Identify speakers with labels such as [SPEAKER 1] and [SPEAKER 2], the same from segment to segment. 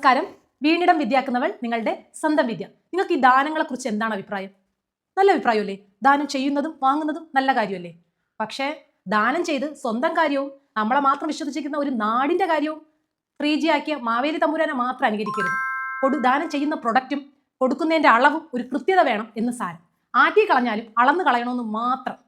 [SPEAKER 1] നമസ്കാരം. വീണിടം വിദ്യാക്കുന്നവൾ നിങ്ങളുടെ സ്വന്തം വിദ്യ. നിങ്ങൾക്ക് ഈ ദാനങ്ങളെ കുറിച്ച് എന്താണ് അഭിപ്രായം? നല്ല അഭിപ്രായമല്ലേ? ദാനം ചെയ്യുന്നതും വാങ്ങുന്നതും നല്ല കാര്യമല്ലേ? പക്ഷേ ദാനം ചെയ്ത് സ്വന്തം കാര്യവും നമ്മളെ മാത്രം വിശ്വസിച്ചിരിക്കുന്ന ഒരു നാടിന്റെ കാര്യവും ത്രീ ജി ആക്കിയ മാവേലി തമ്പുരാനെ മാത്രം അനുകരിക്കരുത്. കൊടു ദാനം ചെയ്യുന്ന പ്രൊഡക്റ്റും കൊടുക്കുന്നതിന്റെ അളവും ഒരു കൃത്യത വേണം എന്ന് സാരം. ആറ്റി കളഞ്ഞാലും അളന്ന് കളയണമെന്ന് മാത്രം.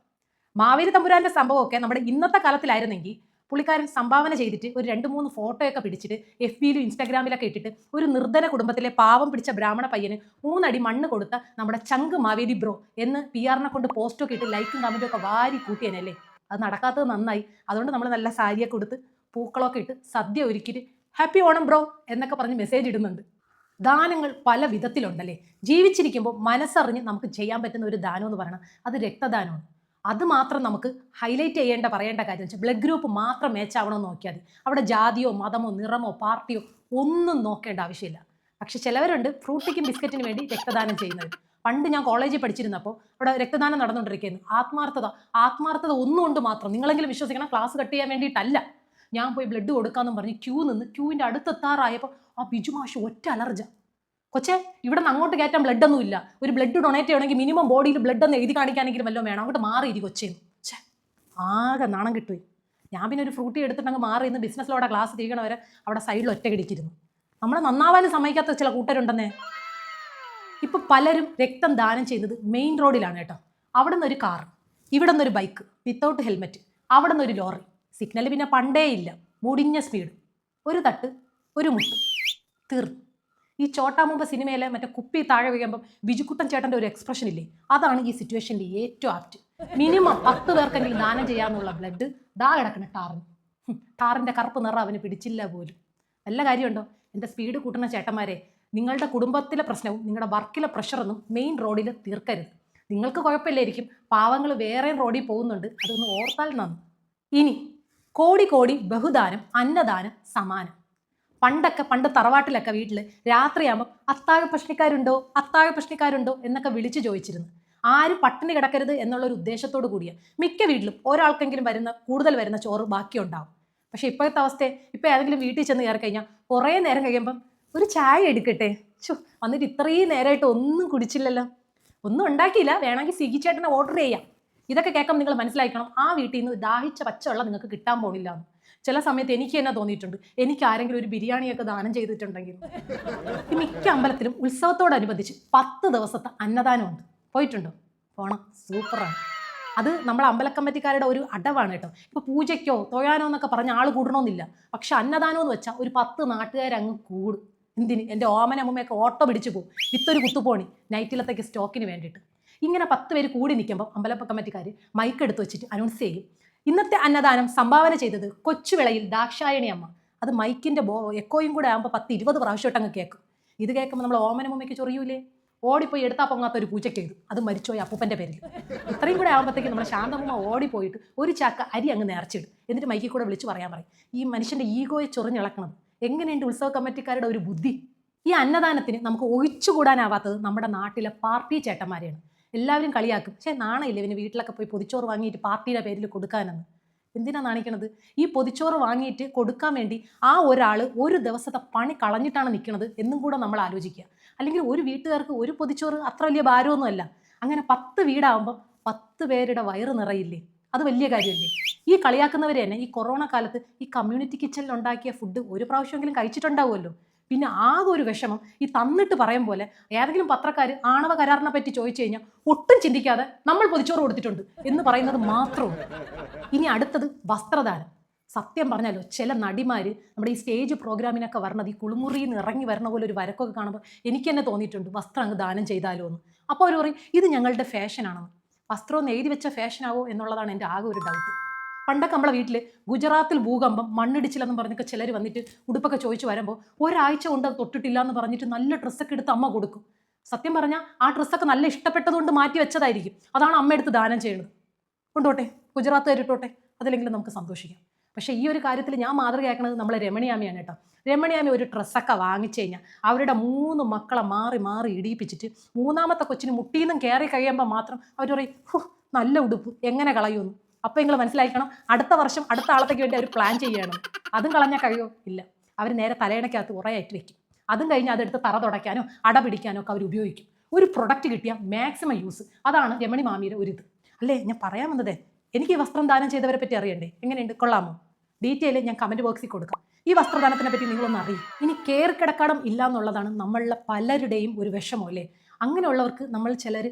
[SPEAKER 1] മാവേലി തമ്പുരാന്റെ സംഭവമൊക്കെ നമ്മുടെ ഇന്നത്തെ കാലത്തിലായിരുന്നെങ്കിൽ പുള്ളിക്കാരൻ സംഭാവന ചെയ്തിട്ട് ഒരു രണ്ട് മൂന്ന് ഫോട്ടോയൊക്കെ പിടിച്ചിട്ട് എഫ് ബിയിലും ഇൻസ്റ്റാഗ്രാമിലൊക്കെ ഇട്ടിട്ട് ഒരു നിർധന കുടുംബത്തിലെ പാവം പിടിച്ച ബ്രാഹ്മണ പയ്യന് മൂന്നടി മണ്ണ് കൊടുത്ത നമ്മുടെ ചങ്ക് മാവേലി ബ്രോ എന്ന് പി ആറിനെ കൊണ്ട് പോസ്റ്റൊക്കെ ഇട്ട് ലൈക്കും കമന്റും ഒക്കെ വാരി കൂട്ടിയനല്ലേ അത് നടക്കാത്തത് നന്നായി. അതുകൊണ്ട് നമ്മൾ നല്ല സാരിയൊക്കെ കൊടുത്ത് പൂക്കളൊക്കെ ഇട്ട് സദ്യ ഒരുക്കിയിട്ട് ഹാപ്പി ഓണം ബ്രോ എന്നൊക്കെ പറഞ്ഞ് മെസ്സേജ് ഇടുന്നുണ്ട്. ദാനങ്ങൾ പല വിധത്തിലുണ്ടല്ലേ? ജീവിച്ചിരിക്കുമ്പോൾ മനസ്സറിഞ്ഞ് നമുക്ക് ചെയ്യാൻ പറ്റുന്ന ഒരു ദാനം എന്ന് പറയണം. അത് രക്തദാനമാണ്. അത് മാത്രം നമുക്ക് ഹൈലൈറ്റ് ചെയ്യേണ്ട പറയേണ്ട കാര്യം വെച്ചാൽ ബ്ലഡ് ഗ്രൂപ്പ് മാത്രം മേച്ചാവണമെന്ന് നോക്കിയാൽ മതി. അവിടെ ജാതിയോ മതമോ നിറമോ പാർട്ടിയോ ഒന്നും നോക്കേണ്ട ആവശ്യമില്ല. പക്ഷെ ചിലവരുണ്ട് ഫ്രൂട്ടിക്കും ബിസ്ക്കറ്റിനും വേണ്ടി രക്തദാനം ചെയ്യുന്നത്. പണ്ട് ഞാൻ കോളേജിൽ പഠിച്ചിരുന്നപ്പോൾ അവിടെ രക്തദാനം നടന്നുകൊണ്ടിരിക്കുന്നു ആത്മാർത്ഥത ആത്മാർത്ഥത ഒന്നുകൊണ്ട് മാത്രം നിങ്ങളെങ്കിലും വിശ്വസിക്കണം ക്ലാസ് കട്ട് ചെയ്യാൻ വേണ്ടിയിട്ടല്ല. ഞാൻ പോയി ബ്ലഡ് കൊടുക്കാമെന്നും പറഞ്ഞ് ക്യൂ നിന്ന് ക്യൂവിന്റെ അടുത്തെത്താറായപ്പോൾ ആ ബിജുമാഷ് ഒറ്റ അലർജ. കൊച്ചേ ഇവിടെ നിന്ന് അങ്ങോട്ട് കയറ്റാൻ ബ്ലഡ് ഒന്നും ഇല്ല. ഒരു ബ്ലഡ് ഡൊണേറ്റ് ചെയ്യണമെങ്കിൽ മിനിമം ബോഡിയിൽ ബ്ലഡ് ഒന്ന് എഴുതി കാണിക്കാനെങ്കിലും വല്ലതും വേണം. അങ്ങോട്ട് മാറിയിരി കൊച്ചേന്ന് ഛേ ആകെ നാണം കിട്ടുമേ ഞാൻ പിന്നെ ഒരു ഫ്രൂട്ടി എടുത്തിട്ട് മാറി ഇന്ന് ബിസിനസ്സിലൂടെ ക്ലാസ് തീരണവരെ അവിടെ സൈഡിൽ ഒറ്റ കിടിക്കിരുന്നു നമ്മളെ നന്നാവാനും സമ്മതിക്കാത്ത ചില കൂട്ടരുണ്ടെന്നേ ഇപ്പം പലരും രക്തം ദാനം ചെയ്യുന്നത് മെയിൻ റോഡിലാണ് കേട്ടോ. അവിടെ നിന്ന് ഒരു കാർ ഇവിടെ നിന്നൊരു ബൈക്ക് വിത്തൗട്ട് ഹെൽമെറ്റ് അവിടെ നിന്നൊരു ലോറി സിഗ്നൽ പിന്നെ പണ്ടേ ഇല്ല. മുടിഞ്ഞ സ്പീഡ് ഒരു തട്ട് ഒരു മുട്ട്. തീർന്നു. ഈ ചോട്ടാമുമ്പ സിനിമയിലെ മറ്റേ കുപ്പി താഴെ വീഴുമ്പം ബിജുക്കുട്ടൻ ചേട്ടന്റെ ഒരു എക്സ്പ്രഷൻ ഇല്ലേ? അതാണ് ഈ സിറ്റുവേഷനിൽ ഏറ്റവും ആപ്റ്റ് മിനിമം പത്ത് പേർക്കെങ്കിലും ദാനം ചെയ്യാമെന്നുള്ള ബ്ലഡ് ദാ കിടക്കുന്ന ടാറിന് ടാറിന്റെ കറുപ്പ് നിറം അവന് പിടിച്ചില്ല പോലും. നല്ല കാര്യമുണ്ടോ? എന്റെ സ്പീഡ് കൂട്ടുന്ന ചേട്ടന്മാരെ നിങ്ങളുടെ കുടുംബത്തിലെ പ്രശ്നവും നിങ്ങളുടെ വർക്കിലെ പ്രഷറൊന്നും മെയിൻ റോഡിൽ തീർക്കരുത്. നിങ്ങൾക്ക് കുഴപ്പമില്ലായിരിക്കും. പാവങ്ങൾ വേറെ റോഡിൽ പോകുന്നുണ്ട്. അതൊന്ന് ഓർത്താൽ നന്ന്. ഇനി കോടി കോടി ബഹുദാനം അന്നദാനം സമാനം പണ്ടൊക്കെ പണ്ട് തറവാട്ടിലൊക്കെ വീട്ടിൽ രാത്രിയാകുമ്പോൾ അത്താഴ പ്രശ്നക്കാരുണ്ടോ? അത്താഴ പ്രശ്നക്കാരുണ്ടോ? എന്നൊക്കെ വിളിച്ചു ചോദിച്ചിരുന്നു. ആരും പട്ടിണി കിടക്കരുത് എന്നുള്ള ഒരു ഉദ്ദേശത്തോടു കൂടിയ മിക്ക വീട്ടിലും ഒരാൾക്കെങ്കിലും വരുന്ന കൂടുതൽ വരുന്ന ചോറ് ബാക്കിയുണ്ടാവും. പക്ഷേ ഇപ്പോഴത്തെ അവസ്ഥ ഇപ്പോൾ ഏതെങ്കിലും വീട്ടിൽ ചെന്ന് കയറി കഴിഞ്ഞാൽ കുറേ നേരം കഴിയുമ്പം ഒരു ചായ എടുക്കട്ടെ? ചോ വന്നിട്ട് ഇത്രയും നേരമായിട്ട് ഒന്നും കുടിച്ചില്ലല്ലോ. ഒന്നും ഉണ്ടാക്കിയില്ല വേണമെങ്കിൽ സ്വീകിച്ചേട്ടനെ ചേട്ടനെ ഓർഡർ ചെയ്യാം. ഇതൊക്കെ കേൾക്കാൻ നിങ്ങൾ മനസ്സിലാക്കണം ആ വീട്ടിൽ നിന്ന് ദാഹിച്ച പച്ചവെള്ളം നിങ്ങൾക്ക് കിട്ടാൻ പോണില്ല ചില സമയത്ത് എനിക്ക് തന്നെ തോന്നിയിട്ടുണ്ട്. എനിക്ക് ആരെങ്കിലും ഒരു ബിരിയാണിയൊക്കെ ദാനം ചെയ്തിട്ടുണ്ടെങ്കിൽ. മിക്ക അമ്പലത്തിലും ഉത്സവത്തോടനുബന്ധിച്ച് പത്ത് ദിവസത്തെ അന്നദാനമുണ്ട്. പോയിട്ടുണ്ടോ? പോണം. സൂപ്പറാണ്. അത് നമ്മളെ അമ്പല കമ്മിറ്റിക്കാരുടെ ഒരു അടവാണ് കേട്ടോ. ഇപ്പൊ പൂജയ്ക്കോ തൊഴാനോ എന്നൊക്കെ പറഞ്ഞ ആൾ കൂടണമെന്നില്ല പക്ഷെ അന്നദാനം എന്ന് വെച്ചാൽ ഒരു പത്ത് നാട്ടുകാരങ്ങ് കൂടും. എന്തിന്? എന്റെ ഓമന അമ്മയൊക്കെ ഓട്ടോ പിടിച്ചു പോകും. ഇത്തൊരു കുത്തുപോണി നൈറ്റിലത്തേക്ക് സ്റ്റോക്കിന് വേണ്ടിയിട്ട്. ഇങ്ങനെ പത്ത് പേര് കൂടി നിൽക്കുമ്പോൾ അമ്പലപ്പ കമ്മിറ്റിക്കാർ മൈക്ക് എടുത്ത് വെച്ചിട്ട് അനൗൺസ് ചെയ്യും. ഇന്നത്തെ അന്നദാനം സംഭാവന ചെയ്തത് കൊച്ചുവിളയിൽ ദാക്ഷായണി അമ്മ. അത് മൈക്കിന്റെ ബോ എക്കോയും കൂടെ ആകുമ്പോൾ പത്ത് ഇരുപത് പ്രാവശ്യമായിട്ട് അങ്ങ് കേൾക്കും. ഇത് കേൾക്കുമ്പോൾ നമ്മൾ ഓമനമ്മയ്ക്ക് ചൊറിയൂലേ? ഓടിപ്പോയി എടുത്താൽ പൊങ്ങാത്ത ഒരു പൂച്ചയ്ക്ക് എഴുതും അത് മരിച്ചോയി അപ്പൂപ്പന്റെ പേരിൽ. ഇത്രയും കൂടെ ആകുമ്പോഴത്തേക്ക് നമ്മുടെ ശാന്തമ്മ ഓടിപ്പോയിട്ട് ഒരു ചാക്ക അരി അങ്ങ് നേർച്ചിടും. എന്നിട്ട് മൈക്കിൽ കൂടെ വിളിച്ച് പറയാൻ പറയും. ഈ മനുഷ്യന്റെ ഈഗോയെ ചൊറിഞ്ഞിളക്കണം എങ്ങനെയുണ്ട് ഉത്സവ കമ്മിറ്റിക്കാരുടെ ഒരു ബുദ്ധി? ഈ അന്നദാനത്തിന് നമുക്ക് ഒഴിച്ചുകൂടാനാവാത്തത് നമ്മുടെ നാട്ടിലെ പാർട്ടി ചേട്ടന്മാരെയാണ്. എല്ലാവരും കളിയാക്കും. പക്ഷേ നാണയില്ല ഇവന് വീട്ടിലൊക്കെ പോയി പൊതിച്ചോറ് വാങ്ങിയിട്ട് പാർട്ടിയുടെ പേരിൽ കൊടുക്കാനെന്ന്? എന്തിനാ നാണിക്കണത്? ഈ പൊതിച്ചോറ് വാങ്ങിയിട്ട് കൊടുക്കാൻ വേണ്ടി ആ ഒരാൾ ഒരു ദിവസത്തെ പണി കളഞ്ഞിട്ടാണ് നിൽക്കുന്നത് എന്നും കൂടെ നമ്മൾ ആലോചിക്കുക. അല്ലെങ്കിൽ ഒരു വീട്ടുകാർക്ക് ഒരു പൊതിച്ചോറ് അത്ര വലിയ ഭാരമൊന്നുമല്ല അങ്ങനെ പത്ത് വീടാകുമ്പോൾ പത്ത് പേരുടെ വയറ് നിറയില്ലേ? അത് വലിയ കാര്യമല്ലേ? ഈ കളിയാക്കുന്നവർ തന്നെ ഈ കൊറോണ കാലത്ത് ഈ കമ്മ്യൂണിറ്റി കിച്ചണിൽ ഉണ്ടാക്കിയ ഫുഡ് ഒരു പ്രാവശ്യമെങ്കിലും കഴിച്ചിട്ടുണ്ടാവുമല്ലോ. പിന്നെ ആകെ ഒരു വിഷമം ഈ തന്നിട്ട് പറയും പോലെ ഏതെങ്കിലും പത്രക്കാർ ആണവ കരാറിനെ പറ്റി ചോദിച്ചു കഴിഞ്ഞാൽ ഒട്ടും ചിന്തിക്കാതെ നമ്മൾ പൊതിച്ചോറ് കൊടുത്തിട്ടുണ്ട് എന്ന് പറയുന്നത് മാത്രമാണ് ഇനി അടുത്തത് വസ്ത്രദാനം സത്യം പറഞ്ഞാലോ ചില നടിമാർ നമ്മുടെ ഈ സ്റ്റേജ് പ്രോഗ്രാമിനൊക്കെ വരണത് ഈ കുളിമുറിയിൽ നിന്ന് ഇറങ്ങി വരണ പോലെ ഒരു വരക്കൊക്കെ കാണുമ്പോൾ എനിക്ക് തന്നെ തോന്നിയിട്ടുണ്ട് വസ്ത്രം അങ്ങ് ദാനം ചെയ്താലോ എന്ന്. അപ്പോൾ അവർ പറയും ഇത് ഞങ്ങളുടെ ഫാഷനാണെന്ന് വസ്ത്രം ഒന്ന് എഴുതി വെച്ച ഫാഷനാവോ എന്നുള്ളതാണ് എന്റെ ആകെ ഒരു ഡൗട്ട് പണ്ടൊക്കെ നമ്മളെ വീട്ടിൽ ഗുജറാത്തിൽ ഭൂകമ്പം മണ്ണിടിച്ചില്ലെന്ന് പറഞ്ഞൊക്കെ ചിലർ വന്നിട്ട് ഉടുപ്പൊക്കെ ചോദിച്ചു വരുമ്പോൾ ഒരാഴ്ച കൊണ്ട് അത് തൊട്ടിട്ടില്ല എന്ന് പറഞ്ഞിട്ട് നല്ല ഡ്രസ്സൊക്കെ എടുത്ത് അമ്മ കൊടുക്കും. സത്യം പറഞ്ഞാൽ ആ ഡ്രസ്സൊക്കെ നല്ല ഇഷ്ടപ്പെട്ടതുകൊണ്ട് മാറ്റി വെച്ചതായിരിക്കും. അതാണ് അമ്മ എടുത്ത് ദാനം ചെയ്യുന്നത് കൊണ്ടോട്ടെ? ഗുജറാത്ത് ഇട്ടോട്ടെ? അതിലെങ്കിലും നമുക്ക് സന്തോഷിക്കാം. പക്ഷേ ഈ ഒരു കാര്യത്തിൽ ഞാൻ മാതൃകയാക്കുന്നത് നമ്മളെ രമണിയാമിയാണ് കേട്ടോ. രമണിയാമി ഒരു ഡ്രസ്സൊക്കെ വാങ്ങിച്ചു കഴിഞ്ഞാൽ അവരുടെ മൂന്ന് മക്കളെ മാറി മാറി ഇടിയിപ്പിച്ചിട്ട് മൂന്നാമത്തെ കൊച്ചിന് മുട്ടിയിൽ നിന്നും കയറി കഴിയുമ്പോൾ മാത്രം അവർ പറയും നല്ല ഉടുപ്പ്. എങ്ങനെ കളയുമെന്ന്? അപ്പോൾ നിങ്ങൾ മനസ്സിലാക്കണം അടുത്ത വർഷം അടുത്ത ആളത്തേക്ക് വേണ്ടി അവർ പ്ലാൻ ചെയ്യണം അതും കളഞ്ഞാൽ കഴിയോ? ഇല്ല. അവർ നേരെ തലയിണക്കകത്ത് ആയിട്ട് വെക്കും. അതും കഴിഞ്ഞ് അതെടുത്ത് തറ തുടയ്ക്കാനോ അട പിടിക്കാനോ ഒക്കെ അവർ ഉപയോഗിക്കും. ഒരു പ്രൊഡക്റ്റ് കിട്ടിയ മാക്സിമം യൂസ് അതാണ് രമണി മാമിയുടെ ഒരു ഇത്. അല്ലേ ഞാൻ പറയാൻ വന്നതേ എനിക്ക് ഈ വസ്ത്രം ദാനം ചെയ്തവരെ പറ്റി അറിയണ്ടേ? എങ്ങനെയുണ്ട്? കൊള്ളാമോ? ഡീറ്റെയിൽ ഞാൻ കമന്റ് ബോക്സിൽ കൊടുക്കാം. ഈ വസ്ത്രദാനത്തിനെ പറ്റി നിങ്ങളൊന്ന് അറിയും. ഇനി കെയർ കിടക്കടം ഇല്ല എന്നുള്ളതാണ് നമ്മളുടെ പലരുടെയും ഒരു വിഷമം അല്ലേ? അങ്ങനെയുള്ളവർക്ക് നമ്മൾ ചിലർ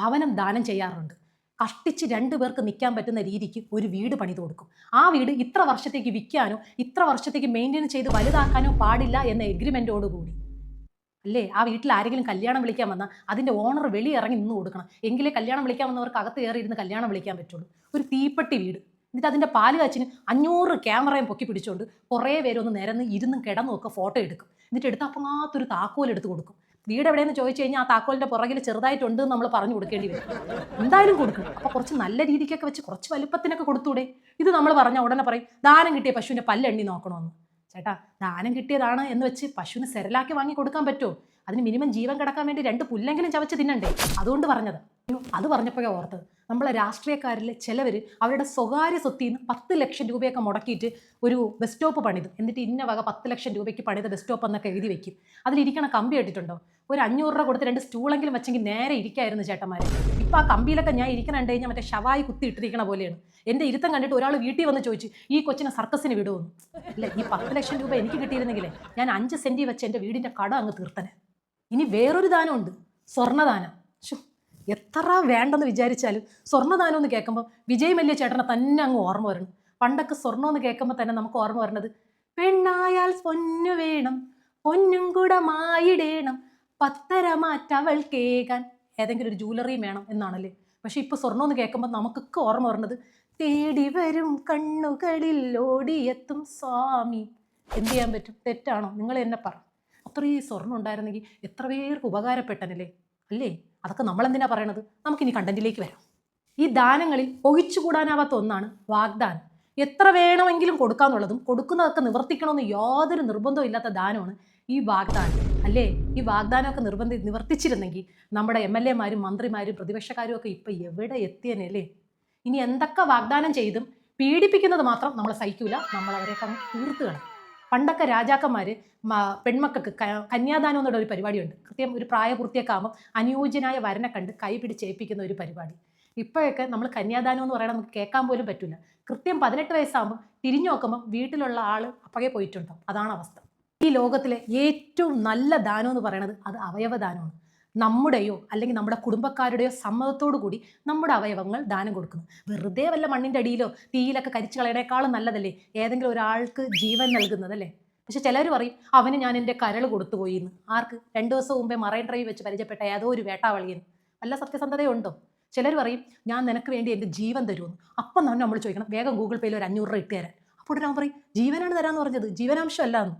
[SPEAKER 1] ഭവനം ദാനം ചെയ്യാറുണ്ട്. കഷ്ടിച്ച് രണ്ടു പേർക്ക് നിൽക്കാൻ പറ്റുന്ന രീതിക്ക് ഒരു വീട് പണിത് കൊടുക്കും. ആ വീട് ഇത്ര വർഷത്തേക്ക് വിൽക്കാനോ ഇത്ര വർഷത്തേക്ക് മെയിന്റെയിൻ ചെയ്ത് വലുതാക്കാനോ പാടില്ല എന്ന എഗ്രിമെന്റോട് കൂടി. അല്ലേ? ആ വീട്ടിൽ ആരെങ്കിലും കല്യാണം വിളിക്കാൻ വന്നാൽ അതിന്റെ ഓണർ വെളി ഇറങ്ങി നിന്ന് കൊടുക്കണം. എങ്കിലേ കല്യാണം വിളിക്കാൻ വന്നവർക്ക് അകത്ത് കയറി ഇരുന്ന് കല്യാണം വിളിക്കാൻ പറ്റുള്ളൂ. ഒരു തീപ്പെട്ടി വീട്. എന്നിട്ട് അതിന്റെ പാൽ കാച്ചിന് അഞ്ഞൂറ് ക്യാമറയും പൊക്കി പിടിച്ചുകൊണ്ട് കുറേ പേരൊന്ന് നിരന്ന് ഇരുന്നും കിടന്നും ഒക്കെ ഫോട്ടോ എടുക്കും. എന്നിട്ട് എടുത്ത് അപ്പങ്ങാത്തൊരു താക്കോൽ എടുത്ത് കൊടുക്കും. വീട് എവിടെയെന്ന് ചോദിച്ചു കഴിഞ്ഞാൽ ആ താക്കോലിന്റെ പുറകിൽ ചെറുതായിട്ടുണ്ട് നമ്മൾ പറഞ്ഞു കൊടുക്കേണ്ടി വരും. എന്തായാലും കൊടുക്കണം. അപ്പോൾ കുറച്ച് നല്ല രീതിക്കൊക്കെ വെച്ച് കുറച്ച് വലുപ്പത്തിനൊക്കെ കൊടുത്തൂടെ? ഇത് നമ്മൾ പറഞ്ഞ ഉടനെ പറയും ദാനം കിട്ടിയ പശുവിന്റെ പല്ലെണ്ണി നോക്കണമെന്ന് ചേട്ടാ ദാനം കിട്ടിയതാണ് എന്ന് വെച്ച് പശുവിന് സെരലാക്കി വാങ്ങി കൊടുക്കാൻ പറ്റുമോ? അതിന് മിനിമം ജീവൻ കിടക്കാൻ വേണ്ടി രണ്ട് പുല്ലെങ്കിലും ചവച്ച് തിന്നണ്ടേ? അതുകൊണ്ട് പറഞ്ഞത്. അത് പറഞ്ഞപ്പോഴേ ഓർത്തത്. നമ്മളെ രാഷ്ട്രീയക്കാരിൽ ചിലവർ അവരുടെ സ്വകാര്യ സ്വത്തിൽ നിന്ന് പത്ത് ലക്ഷം രൂപയൊക്കെ മുടക്കിയിട്ട് ഒരു ബസ് സ്റ്റോപ്പ് പണിത്. എന്നിട്ട് ഇന്ന വക പത്ത് ലക്ഷം രൂപയ്ക്ക് പണിത ബസ് സ്റ്റോപ്പ് എന്നൊക്കെ എഴുതി വെക്കും അതിലിരിക്കണ കമ്പി ഇട്ടിട്ടുണ്ടോ ഒരു അഞ്ഞൂറ് രൂപ കൊടുത്ത് രണ്ട് സ്റ്റൂളെങ്കിലും വെച്ചെങ്കിൽ നേരെ ഇരിക്കായിരുന്നു ചേട്ടന്മാരെ. ഇപ്പോൾ ആ കമ്പിയിലൊക്കെ ഞാൻ ഇരിക്കണ കണ്ടു കഴിഞ്ഞാൽ മറ്റേ ഷവായി കുത്തി ഇട്ടിരിക്കണ പോലെയാണ്. എന്റെ ഇരുത്തം കണ്ടിട്ട് ഒരാൾ വീട്ടിൽ വന്ന് ചോദിച്ചു ഈ കൊച്ചിനെ സർക്കസിന് വിടുമെന്ന് അല്ല ഈ പത്ത് ലക്ഷം രൂപ എനിക്ക് കിട്ടിയിരുന്നെങ്കിലേ ഞാൻ അഞ്ച് സെന്റി വെച്ച് എന്റെ വീടിന്റെ കട അങ്ങ് തീർത്തനെ. ഇനി വേറൊരു ദാനമുണ്ട്. സ്വർണദാനം. എത്ര വേണ്ടെന്ന് വിചാരിച്ചാലും സ്വർണദാനം എന്ന് കേൾക്കുമ്പോൾ വിജയ് മല്യ ചേട്ടനെ തന്നെ അങ്ങ് ഓർമ്മ വരണം. പണ്ടൊക്കെ സ്വർണം എന്ന് കേൾക്കുമ്പോൾ തന്നെ നമുക്ക് ഓർമ്മ വരണത് പെണ്ണായാൽ പൊന്നു വേണം പൊന്നും കൂടെ മായിടേണം പത്തര മാറ്റവൾ കേകാൻ. ഏതെങ്കിലും ഒരു ജൂവലറിയും വേണം എന്നാണല്ലേ? പക്ഷെ ഇപ്പോൾ സ്വർണം എന്ന് കേൾക്കുമ്പോൾ നമുക്കൊക്കെ ഓർമ്മ വരണത് തേടി വരും കണ്ണുകളിൽ ഓടിയെത്തും സ്വാമി. എന്ത് ചെയ്യാൻ പറ്റും? തെറ്റാണോ? നിങ്ങൾ എന്നെ പറ. അത്രയും സ്വർണം ഉണ്ടായിരുന്നെങ്കിൽ എത്ര പേർക്ക് ഉപകാരപ്പെട്ടനല്ലേ? അല്ലേ? അതൊക്കെ നമ്മളെന്തിനാ പറയണത്? നമുക്കിനി കണ്ടന്റിലേക്ക് വരാം. ഈ ദാനങ്ങളിൽ ഒഴിച്ചുകൂടാനാവാത്ത ഒന്നാണ് വാഗ്ദാനം. എത്ര വേണമെങ്കിലും കൊടുക്കാന്നുള്ളതും കൊടുക്കുന്നതൊക്കെ നിവർത്തിക്കണമെന്ന് യാതൊരു നിർബന്ധവും ഇല്ലാത്ത ദാനമാണ് ഈ വാഗ്ദാനം. അല്ലേ? ഈ വാഗ്ദാനമൊക്കെ നിർബന്ധി നിവർത്തിച്ചിരുന്നെങ്കിൽ നമ്മുടെ എം എൽ എമാരും മന്ത്രിമാരും പ്രതിപക്ഷക്കാരും ഒക്കെ ഇപ്പം എവിടെ എത്തിയനെ അല്ലേ? ഇനി എന്തൊക്കെ വാഗ്ദാനം ചെയ്തും പീഡിപ്പിക്കുന്നത് മാത്രം നമ്മൾ സഹിക്കൂല. നമ്മൾ അവരെയൊക്കെ തീർത്തു തീർത്ത് കളയും. പണ്ടൊക്കെ രാജാക്കന്മാർ പെൺമക്കൾക്ക് കന്യാദാനം എന്നുള്ള ഒരു പരിപാടിയുണ്ട്. കൃത്യം ഒരു പ്രായപൂർത്തിയൊക്കെ അനുയോജ്യനായ വരനെ കണ്ട് കൈ പിടിച്ചേൽപ്പിക്കുന്ന ഒരു പരിപാടി. ഇപ്പോഴൊക്കെ നമ്മൾ കന്യാദാനം എന്ന് പറയുന്നത് നമുക്ക് കേൾക്കാൻ പോലും പറ്റില്ല. കൃത്യം പതിനെട്ട് വയസ്സാകുമ്പോൾ തിരിഞ്ഞു നോക്കുമ്പോൾ വീട്ടിലുള്ള ആൾ അപ്പകെ പോയിട്ടുണ്ടാവും അതാണ് അവസ്ഥ. ഈ ലോകത്തിലെ ഏറ്റവും നല്ല ദാനം എന്ന് പറയുന്നത് അത് അവയവദാനമാണ്. നമ്മുടെയോ അല്ലെങ്കിൽ നമ്മുടെ കുടുംബക്കാരുടെയോ സമ്മതത്തോടു കൂടി നമ്മുടെ അവയവങ്ങൾ ദാനം കൊടുക്കുന്നു. വെറുതെ വല്ല മണ്ണിന്റെ അടിയിലോ തീയിലൊക്കെ കരിച്ചു കളയണേക്കാളും നല്ലതല്ലേ? ഏതെങ്കിലും ഒരാൾക്ക് ജീവൻ നൽകുന്നത് അല്ലേ പക്ഷെ ചിലർ പറയും അവന് ഞാൻ എന്റെ കരൾ കൊടുത്തുപോയി എന്ന്. ആർക്ക്? രണ്ട് ദിവസം മുമ്പേ മറൈൻ ഡ്രൈവ് വെച്ച് പരിചയപ്പെട്ട ഏതോ ഒരു വേട്ടാവളിയെന്ന് വല്ല സത്യസന്ധതയുണ്ടോ? ചിലർ പറയും ഞാൻ നിനക്ക് വേണ്ടി എന്റെ ജീവൻ തരുമെന്ന്. അപ്പം തന്നെ നമ്മൾ ചോദിക്കണം വേഗം ഗൂഗിൾ പേയിൽ ഒരു അഞ്ഞൂറ് രൂപ ഇട്ട് തരാൻ. അപ്പോൾ അവൻ പറയും ജീവനാണ് തരാന്ന് പറഞ്ഞത് ജീവനാംശം അല്ല എന്ന്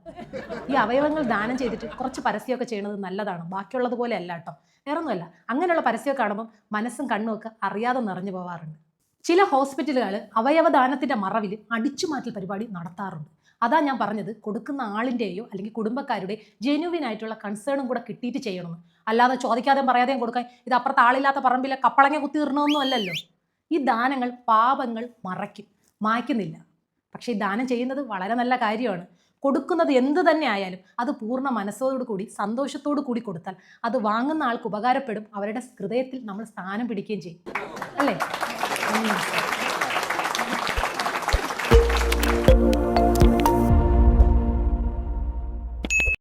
[SPEAKER 1] ഈ അവയവങ്ങൾ ദാനം ചെയ്തിട്ട് കുറച്ച് പരസ്യമൊക്കെ ചെയ്യുന്നത് നല്ലതാണ് ബാക്കിയുള്ളത് പോലെ അല്ല കേട്ടോ. വേറൊന്നുമല്ല അങ്ങനെയുള്ള പരസ്യമൊക്കെ കാണുമ്പോൾ മനസ്സും കണ്ണും ഒക്കെ അറിയാതെ നിറഞ്ഞു പോവാറുണ്ട്. ചില ഹോസ്പിറ്റലുകൾ അവയവദാനത്തിന്റെ മറവിൽ അടിച്ചുമാറ്റൽ പരിപാടി നടത്താറുണ്ട്. അതാ ഞാൻ പറഞ്ഞത് കൊടുക്കുന്ന ആളിന്റെയോ അല്ലെങ്കിൽ കുടുംബക്കാരുടെ ജെന്യുവിൻ ആയിട്ടുള്ള കൺസേണും കൂടെ കിട്ടിയിട്ട് ചെയ്യണമെന്ന് അല്ലാതെ ചോദിക്കാതെയും പറയാതെയും കൊടുക്കാൻ ഇത് അപ്പുറത്ത് ആളില്ലാത്ത പറമ്പിലെ കപ്പളങ്ങ കുത്തി ഇടണമെന്നും അല്ലല്ലോ. ഈ ദാനങ്ങൾ പാപങ്ങൾ മറയ്ക്കും മായ്ക്കുന്നില്ല. പക്ഷേ ദാനം ചെയ്യുന്നത് വളരെ നല്ല കാര്യമാണ്. കൊടുക്കുന്നത് എന്ത് തന്നെ ആയാലും അത് പൂർണ മനസ്സോടു കൂടി സന്തോഷത്തോടു കൂടി കൊടുത്താൽ അത് വാങ്ങുന്ന ആൾക്ക് ഉപകാരപ്പെടും. അവരുടെ ഹൃദയത്തിൽ നമ്മൾ സ്ഥാനം പിടിക്കുകയും ചെയ്യും. അല്ലേ?